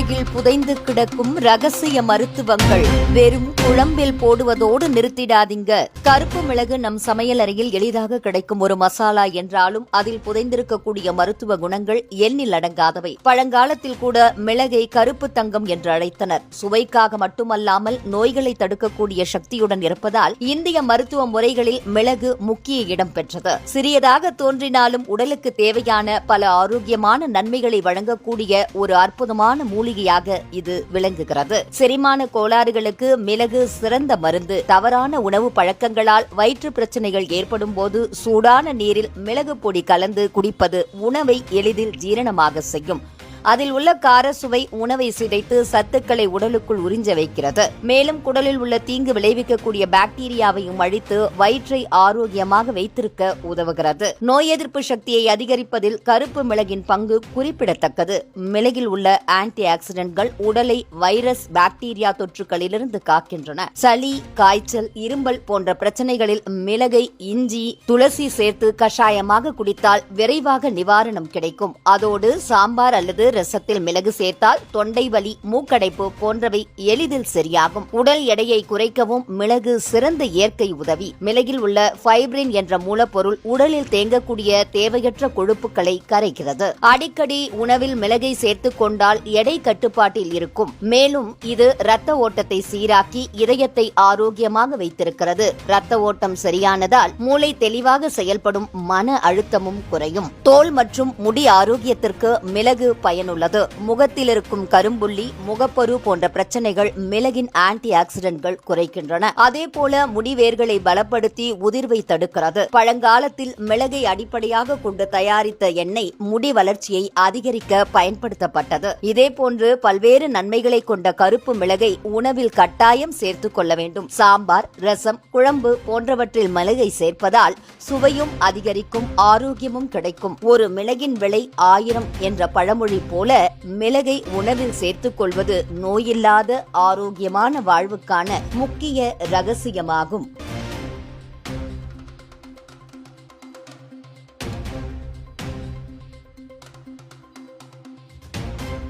மிளகில் புதைந்து கிடக்கும் ரகசிய மருத்துவங்கள் வெறும் குழம்பில் போடுவதோடு நிறுத்திடாதீங்க. கருப்பு மிளகு நம் சமையலறையில் எளிதாக கிடைக்கும் ஒரு மசாலா என்றாலும் அதில் புதைந்திருக்கக்கூடிய மருத்துவ குணங்கள் எண்ணில் அடங்காதவை. பழங்காலத்தில் கூட மிளகை கருப்பு தங்கம் என்று அழைத்தனர். சுவைக்காக மட்டுமல்லாமல் நோய்களை தடுக்கக்கூடிய சக்தியுடன் இருப்பதால் இந்திய மருத்துவ முறைகளில் மிளகு முக்கிய இடம் பெற்றது. சிறியதாக தோன்றினாலும் உடலுக்கு தேவையான பல ஆரோக்கியமான நன்மைகளை வழங்கக்கூடிய ஒரு அற்புதமான மூலிகையாக இது விளங்குகிறது. செரிமான கோளாறுகளுக்கு மிளகு சிறந்த மருந்து தவறான உணவு பழக்கங்களால் வயிற்று பிரச்சனைகள் ஏற்படும் போது சூடான நீரில் மிளகு பொடி கலந்து குடிப்பது உணவை எளிதில் ஜீரணமாக செய்யும். அதில் உள்ள கார சுவை உணவை சிதைத்து சத்துக்களை உடலுக்குள் உறிஞ்ச வைக்கிறது. மேலும் குடலில் உள்ள தீங்கு விளைவிக்கக்கூடிய பாக்டீரியாவையும் அழித்து வயிற்றை ஆரோக்கியமாக வைத்திருக்க உதவுகிறது. நோய் எதிர்ப்பு சக்தியை அதிகரிப்பதில் கருப்பு மிளகின் பங்கு குறிப்பிடத்தக்கது. மிளகில் உள்ள ஆன்டி ஆக்சிடென்ட்கள் உடலை வைரஸ் பாக்டீரியா தொற்றுகளிலிருந்து காக்கின்றன. சளி காய்ச்சல் இரும்பல் போன்ற பிரச்சனைகளில் மிளகை இஞ்சி துளசி சேர்த்து கஷாயமாக குடித்தால் விரைவாக நிவாரணம் கிடைக்கும். அதோடு சாம்பார் அல்லது ரசத்தில் மிளகு சேர்த்தால் தொண்டை வலி மூக்கடைப்பு போன்றவை எளிதில் சரியாகும். உடல் எடையை குறைக்கவும் மிளகு சிறந்த இயற்கை உதவி. மிளகில் உள்ள ஃபைப்ரின் என்ற மூலப்பொருள் உடலில் தேங்கக்கூடிய தேவையற்ற கொழுப்புகளை கரைக்கிறது. அடிக்கடி உணவில் மிளகை சேர்த்துக் கொண்டால் எடை கட்டுப்பாட்டில் இருக்கும். மேலும் இது இரத்த ஓட்டத்தை சீராக்கி இதயத்தை ஆரோக்கியமாக வைத்திருக்கிறது. இரத்த ஓட்டம் சரியானதால் மூளை தெளிவாக செயல்படும் மன அழுத்தமும் குறையும். தோல் மற்றும் முடி ஆரோக்கியத்திற்கு மிளகு பயனுள்ளது. முகத்தில் இருக்கும் கரும்புள்ளி முகப்பரு போன்ற பிரச்சனைகள் மிளகின் ஆன்டி ஆக்சிடென்ட்கள் குறைக்கின்றன. அதே போல முடிவேர்களை பலப்படுத்தி உதிர்வை தடுக்கிறது. பழங்காலத்தில் மிளகை அடிப்படையாக கொண்டு தயாரித்த எண்ணெய் முடி வளர்ச்சியை அதிகரிக்க பயன்படுத்தப்பட்டது. இதேபோன்று பல்வேறு நன்மைகளை கொண்ட கருப்பு மிளகை உணவில் கட்டாயம் சேர்த்துக் கொள்ள வேண்டும். சாம்பார் ரசம் குழம்பு போன்றவற்றில் மிளகை சேர்ப்பதால் சுவையும் அதிகரிக்கும் ஆரோக்கியமும் கிடைக்கும். ஒரு மிளகின் விலை ஆயிரம் என்ற பழமொழி போல மிளகை உணவில் சேர்த்துக் கொள்வது நோயில்லாத ஆரோக்கியமான வாழ்வுக்கான முக்கிய ரகசியமாகும்.